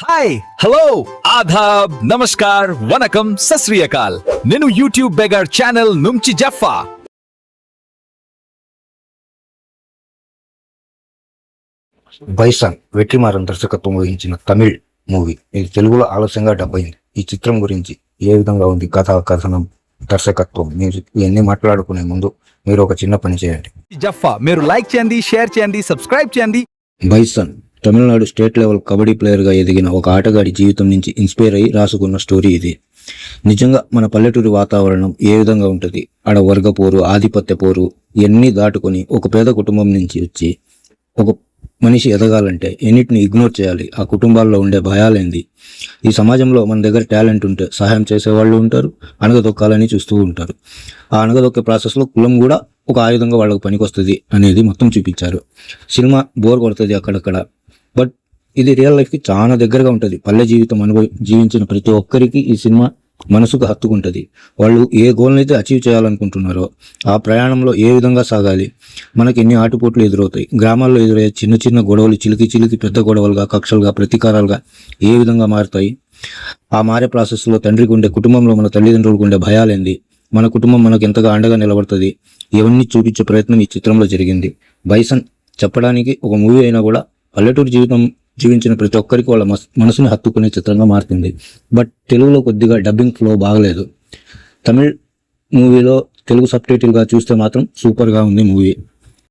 Hi hello ఆదాబ్ నమస్కార్ వనకం సశ్రీయకాల్ నేను యూట్యూబ్ బెగర్ ఛానల్ నుంచి జఫా బైసన్ వెట్రిమారన్ దర్శకత్వం వహించిన తమిళ్ మూవీ ఇది తెలుగులో ఆలస్యంగా డబ్ అయింది ఈ చిత్రం గురించి ఏ విధంగా ఉంది కథ కథనం దర్శకత్వం మ్యూజిక్ ఇవన్నీ మాట్లాడుకునే ముందు మీరు ఒక చిన్న పని చేయండి జఫా మీరు లైక్ చేయండి షేర్ చేయండి సబ్స్క్రైబ్ చేయండి Bison Tamil Nadu state level kabaddi ప్లేయర్గా ఎదిగిన ఒక ఆటగాడి జీవితం నుంచి ఇన్స్పైర్ అయ్యి రాసుకున్న స్టోరీ ఇది. నిజంగా మన పల్లెటూరి వాతావరణం ఏ విధంగా ఉంటుంది? ఆడ వర్గ పోరు ఆధిపత్య పోరు ఇవన్నీ దాటుకొని ఒక పేద కుటుంబం నుంచి వచ్చి ఒక మనిషి ఎదగాలంటే ఎన్నిటిని ఇగ్నోర్ చేయాలి? ఆ కుటుంబాల్లో ఉండే భయాలేంది ఈ సమాజంలో మన దగ్గర టాలెంట్ ఉంటే సహాయం చేసేవాళ్ళు ఉంటారు అణగదొక్కాలని చూస్తూ ఉంటారు. ఆ అణగదొక్కే ప్రాసెస్లో కులం కూడా ఒక ఆయుధంగా వాళ్ళకి పనికొస్తుంది అనేది మొత్తం చూపించారు. సినిమా బోర్ కొడుతుంది అక్కడక్కడ. బట్ ఇది రియల్ లైఫ్కి చాలా దగ్గరగా ఉంటుంది. పల్లె జీవితం అనుభవి జీవించిన ప్రతి ఒక్కరికి ఈ సినిమా మనసుకు హత్తుకుంటుంది. వాళ్ళు ఏ గోల్ని అయితే అచీవ్ చేయాలనుకుంటున్నారో ఆ ప్రయాణంలో ఏ విధంగా సాగాలి మనకి ఎన్ని ఆటుపోట్లు ఎదురవుతాయి గ్రామాల్లో ఎదురయ్యే చిన్న చిన్న గొడవలు చిలికి చిలికి పెద్ద గొడవలుగా కక్షలుగా ప్రతీకారాలుగా ఏ విధంగా మారుతాయి? ఆ మారే ప్రాసెస్లో తండ్రికి ఉండే కుటుంబంలో మన తల్లిదండ్రులకు ఉండే భయాలేంది? మన కుటుంబం మనకు ఎంతగా అండగా నిలబడుతుంది? ఇవన్నీ చూపించే ప్రయత్నం ఈ చిత్రంలో జరిగింది. బైసన్ చెప్పడానికి ఒక మూవీ అయినా కూడా పల్లెటూరు జీవితం జీవించిన ప్రతి ఒక్కరికి వాళ్ళ మనసుని హత్తుకునే చిత్రంగా మారుతుంది. బట్ తెలుగులో కొద్దిగా డబ్బింగ్ ఫ్లో బాగలేదు. తమిళ్ మూవీలో తెలుగు సబ్ టైటిల్గా చూస్తే మాత్రం సూపర్గా ఉంది మూవీ.